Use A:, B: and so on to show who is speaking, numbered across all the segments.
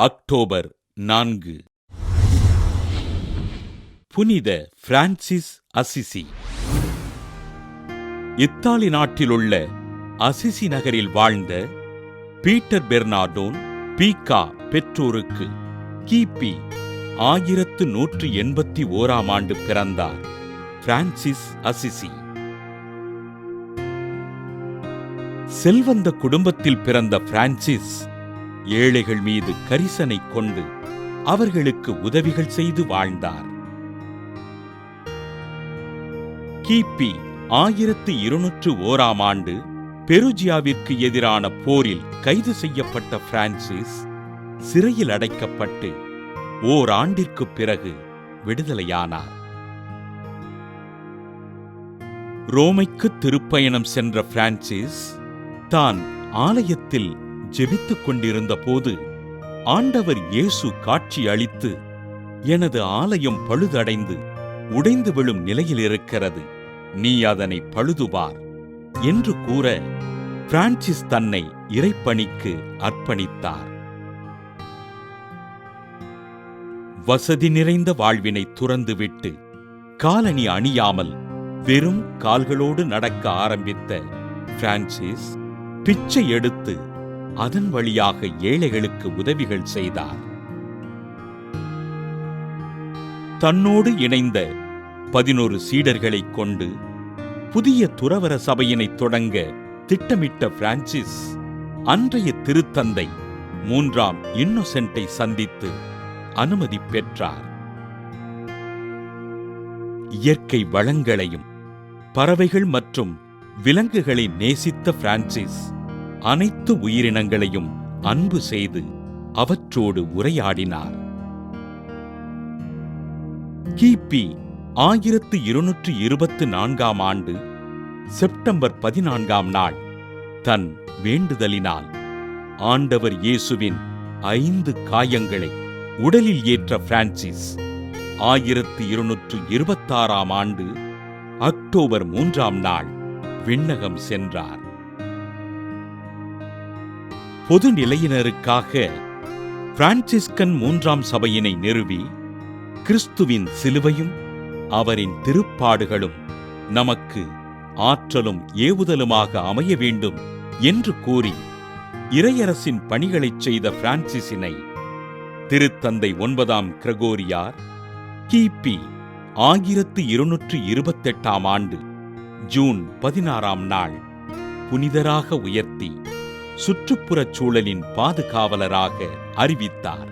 A: October நான்கு. புனித Francis Assisi. Italy நாட்டிலுள்ள அசிசி நகரில் வாழ்ந்த பீட்டர் பெர்னார்டோன் பீகா பெற்றோருக்கு கிபி ஆயிரத்து நூற்று எண்பத்தி ஓராம் ஆண்டு பிறந்தார் பிரான்சிஸ் அசிசி. செல்வந்த குடும்பத்தில் பிறந்த பிரான்சிஸ் ஏழைகள் மீது கரிசனை கொண்டு அவர்களுக்கு உதவிகள் செய்து வாழ்ந்தார். கிபி ஆயிரத்து இருநூற்று ஓராம் ஆண்டு பெருஜியாவிற்கு எதிரான போரில் கைது செய்யப்பட்ட பிரான்சிஸ் சிறையில் அடைக்கப்பட்டு ஓராண்டிற்கு பிறகு விடுதலையானார். ரோமைக்கு திருப்பயணம் சென்ற பிரான்சிஸ் தான் ஆலயத்தில் ஜெபித்துக் கொண்டிருந்த போது ஆண்டவர் இயேசு காட்சி அளித்து எனது ஆலயம் பழுதடைந்து உடைந்து விழும் நிலையில் இருக்கிறது. நீ அதனை பழுதுபார் என்று கூற பிரான்சிஸ் தன்னை இறைப்பணிக்கு அர்ப்பணித்தார். வசதி நிறைந்த வாழ்வினை துறந்துவிட்டு காலணி அணியாமல் வெறும் கால்களோடு நடக்க ஆரம்பித்த பிரான்சிஸ் பிச்சை எடுத்து அதன் வழியாக ஏழைகளுக்கு உதவிகள் செய்தார். தன்னோடு இணைந்த பதினொரு சீடர்களைக் கொண்டு புதிய துறவர சபையினை தொடங்க திட்டமிட்ட பிரான்சிஸ் அன்றைய திருத்தந்தை மூன்றாம் இன்னொசென்ட்டை சந்தித்து அனுமதி பெற்றார். இயற்கை வளங்களையும் பறவைகள் மற்றும் விலங்குகளை நேசித்த பிரான்சிஸ் அனைத்து உயிரினங்களையும் அன்பு செய்து அவற்றோடு உரையாடினார். கிபி ஆயிரத்து இருநூற்று இருபத்து நான்காம் ஆண்டு செப்டம்பர் பதினான்காம் நாள் தன் வேண்டுதலினால் ஆண்டவர் இயேசுவின் ஐந்து காயங்களை உடலில் ஏற்ற பிரான்சிஸ் ஆயிரத்து இருநூற்று இருபத்தாறாம் ஆண்டு அக்டோபர் மூன்றாம் நாள் விண்ணகம் சென்றார். பொது நிலையினருக்காக பிரான்சிஸ்கன் மூன்றாம் சபையினை நிறுவி கிறிஸ்துவின் சிலுவையும் அவரின் திருப்பாடுகளும் நமக்கு ஆற்றலும் ஏவுதலுமாக அமைய வேண்டும் என்று கூறி இறையரசின் பணிகளைச் செய்த பிரான்சிஸினை திருத்தந்தை ஒன்பதாம் கிரகோரியார் கிபி ஆயிரத்து இருநூற்று இருபத்தெட்டாம் ஆண்டு ஜூன் பதினாறாம் நாள் புனிதராக உயர்த்தி சுற்றுப்புறச் சூழலின் பாதுகாவலராக அறிவித்தார்.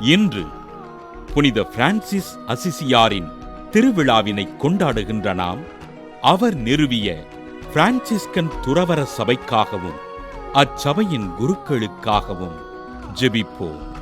A: இன்று புனித பிரான்சிஸ் அசிசியாரின் திருவிழாவினை கொண்டாடுகின்ற நாம் அவர் நிறுவிய பிரான்சிஸ்கன் துறவர சபைக்காகவும் அச்சபையின் குருக்களுக்காகவும் ஜெபிப்போம்.